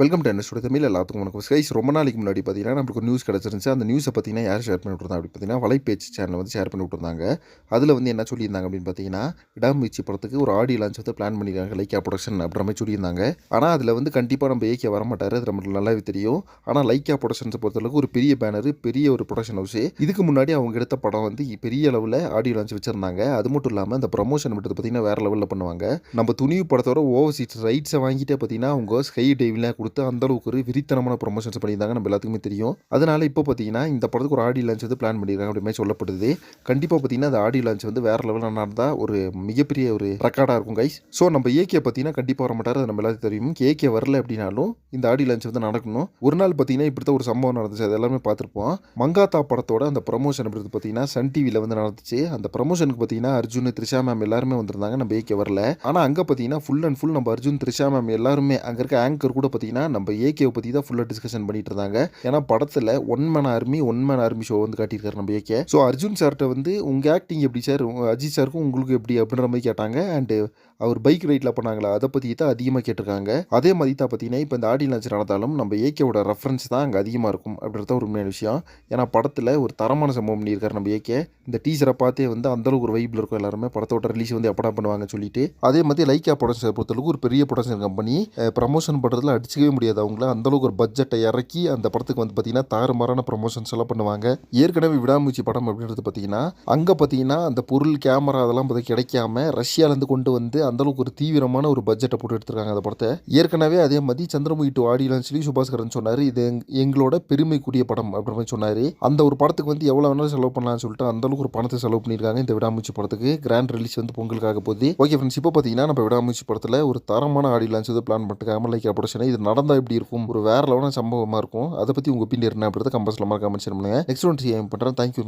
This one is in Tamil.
வெல்கம் டு என்ன தமிழ் எல்லாத்துக்கும் வணக்கம். ஸ்கைஸ் ரொம்ப நாளைக்கு முன்னாடி பார்த்தீங்கன்னா நம்மளுக்கு ஒரு நியூஸ் கிடச்சிருந்துச்சு. அந்த நியூஸை பார்த்தீங்கன்னா யார் ஷேர் பண்ணி விட்டுருந்தாங்க அப்படி பார்த்தீங்கன்னா வலைப்பேச்சு சேனல் வந்து ஷேர் பண்ணி விட்டுருந்தாங்க. அதில் வந்து என்ன சொல்லியிருந்தாங்க அப்படின்னு பார்த்தீங்கன்னா விடாமுயற்சி படத்துக்கு ஒரு ஆடியோ லான்ச் வந்து பிளான் பண்ணியிருக்காங்க. லைக்கா ப்ரொடக்ஷன் அப்படின்ற மாதிரி சொல்லியிருந்தாங்க. ஆனால் அதில் வந்து கண்டிப்பாக நம்ம ஏகே வர மாட்டார். அது நம்மளுக்கு நல்லாவே தெரியும். ஆனால் லைக்கா ப்ரொடக்ஷன்ஸை பொறுத்தளவுக்கு ஒரு பெரிய பேனர் பெரிய ஒரு ப்ரொடக்ஷன் ஹவுஸ் இதுக்கு முன்னாடி அவங்க எடுத்த படம் வந்து பெரிய அளவில் ஆடியோ லான்ச் வச்சிருந்தாங்க. அது மட்டும் இல்லாமல் அந்த ப்ரமோஷன் மட்டும் பார்த்தீங்கன்னா வேறு லெவலில் பண்ணுவாங்க. நம்ம துணிவு படத்தோட ஓவர்சீஸ் ரைட்ஸை வாங்கிட்டே பார்த்தீங்கன்னா அவங்க ஸ்கை டைவிலாம் கொடுத்து அந்த அளவுக்கு ஒரு விரித்தனமான ப்ரொமோஷன்ஸ் பண்ணியிருந்தாங்க நம்ம எல்லாத்துக்குமே தெரியும். அதனால் இப்போ பார்த்தீங்கன்னா இந்த படத்துக்கு ஒரு ஆடியோ லான்ச் வந்து பிளான் பண்ணியிருக்காங்க அப்படி மாதிரி சொல்லப்படுது. கண்டிப்பாக பார்த்தீங்கன்னா அந்த ஆடியோ லான்ச் வந்து வேறு லெவலில் நடந்தால் ஒரு மிகப்பெரிய ஒரு ரெக்கார்டாக இருக்கும் கைஸ் ஸோ நம்ம ஏகே பார்த்தீங்கன்னா கண்டிப்பாக வர மாட்டார் அது நம்ம எல்லாத்துக்கும் தெரியும். ஏகே வரல அப்படின்னாலும் இந்த ஆடியோ லான்ச் வந்து நடக்கணும். ஒரு நாள் பார்த்தீங்கன்னா இப்படி தான் ஒரு சம்பவம் நடந்துச்சு அது எல்லாமே பார்த்துருப்போம். மங்காத்தா படத்தோட அந்த ப்ரமோஷன் அப்படின்றது பார்த்தீங்கன்னா சன் டிவியில் வந்து நடந்துச்சு. அந்த ப்ரமோஷனுக்கு பார்த்தீங்கன்னா அர்ஜுன் த்ரிஷா மேம் எல்லாருமே வந்திருந்தாங்க நம்ம ஏகே வரல. ஆனால் அங்கே பார்த்தீங்கன்னா ஃபுல் அண்ட் ஃபுல் நம்ம அர்ஜுன் த்ரிஷா மேம் எல்லாருமே அங்கே இருக்க ஆங்கர் கூட பார்த்தீங்கன்னா நம்ம ஏகேவை பற்றி தான் ஃபுல்லாக டிஸ்கஷன் பண்ணிட்டு இருந்தாங்க. ஏன்னா படத்தில் one man army one man army show வந்து காட்டியிருக்காரு நம்ம ஏகே ஸோ அர்ஜுன் சார்கிட்ட வந்து உங்கள் ஆக்டிங் எப்படி சார் அஜித் சாருக்கும் உங்களுக்கு எப்படி? அப்படின்ற மாதிரி கேட்டாங்க. அண்டு அவர் பைக் ரைட்டில் பண்ணாங்களா? அதை பற்றி தான் அதிகமாக கேட்டிருக்காங்க. அதே மாதிரி தான் பார்த்தீங்கன்னா இப்போ இந்த ஆடி லான்ச் நடந்தாலும் நம்ம ஏகேவோட ரெஃபரன்ஸ் தான் அங்கே அதிகமாக இருக்கும் அப்படின்றது ஒரு உண்மையான விஷயம். ஏன்னா படத்தில் ஒரு தரமான சம்பவம் பண்ணியிருக்காரு நம்ம ஏகே இந்த டீச்சரை பார்த்தே வந்து அந்தளவுக்கு ஒரு வைப்பில் இருக்கும் எல்லாருமே. படத்தோட ரிலீஸ் வந்து எப்படா பண்ணுவாங்கன்னு சொல்லிட்டு. அதே மாதிரி லைக்கா ப்ரொடக்ஷன் பொறுத்தளவுக்கு ஒரு பெரிய ப்ரொடக்ஷன் கம்பெனி ப்ரமோஷன் பண்ணுறதுல அடிச்சிக்கவே முடியாது அவங்கள. அந்தளவுக்கு ஒரு பட்ஜெட்டை இறக்கி அந்த படத்துக்கு வந்து பார்த்தீங்கன்னா தாறுமாறான ப்ரமோஷன்ஸ் எல்லாம் பண்ணுவாங்க. ஏற்கனவே விடாமூச்சி படம் அப்படின்றது பார்த்தீங்கன்னா அங்கே பார்த்தீங்கன்னா அந்த பொருள் கேமரா அதெல்லாம் பார்த்து கிடைக்காம ரஷ்யாவிலேருந்து கொண்டு வந்து அந்தளவுக்கு ஒரு தீவிரமான ஒரு பட்ஜெட்டை போட்டு எடுத்திருக்காங்க அந்த படத்தை. ஏற்கனவே அதே மாதிரி சந்திரமுகி டூ ஆடியோ சொல்லி சுபாஸ்கரன் சொன்னார் இது எங்களோட பெருமைக்குரிய படம் அப்படின்ற மாதிரி சொன்னார். அந்த ஒரு படத்துக்கு வந்து எவ்வளோ வேணாலும் செலவு பண்ணலாம்னு சொல்லிட்டு அந்த அளவுக்கு ஒரு பணத்தை செலவு பண்ணியிருக்காங்க இந்த விடாமூச்சி படத்துக்கு. கிராண்ட் ரிலீஸ் வந்து பொங்கலுக்காக போகுது. ஓகே ஃப்ரெண்ட்ஸ் இப்போ பார்த்தீங்கன்னா நம்ம விடாமூச்சி படத்தில் ஒரு தரமான ஆடியோ லான்ச் வந்து பிளான் பண்ணிருக்காங்க லைக் ப்ரொடக்ஷன் இது நடந்தால் எப்படி இருக்கும்? ஒரு வேற லெவலான சம்பவமாக இருக்கும்? அதை பற்றி உங்கள் ஒப்பீனியன் என்ன அப்படின்றத கம்பல்ஸில் மறக்காம பண்ணுங்க. நெக்ஸ்ட் ஒன் பண்ணுறேன் தேங்க்யூ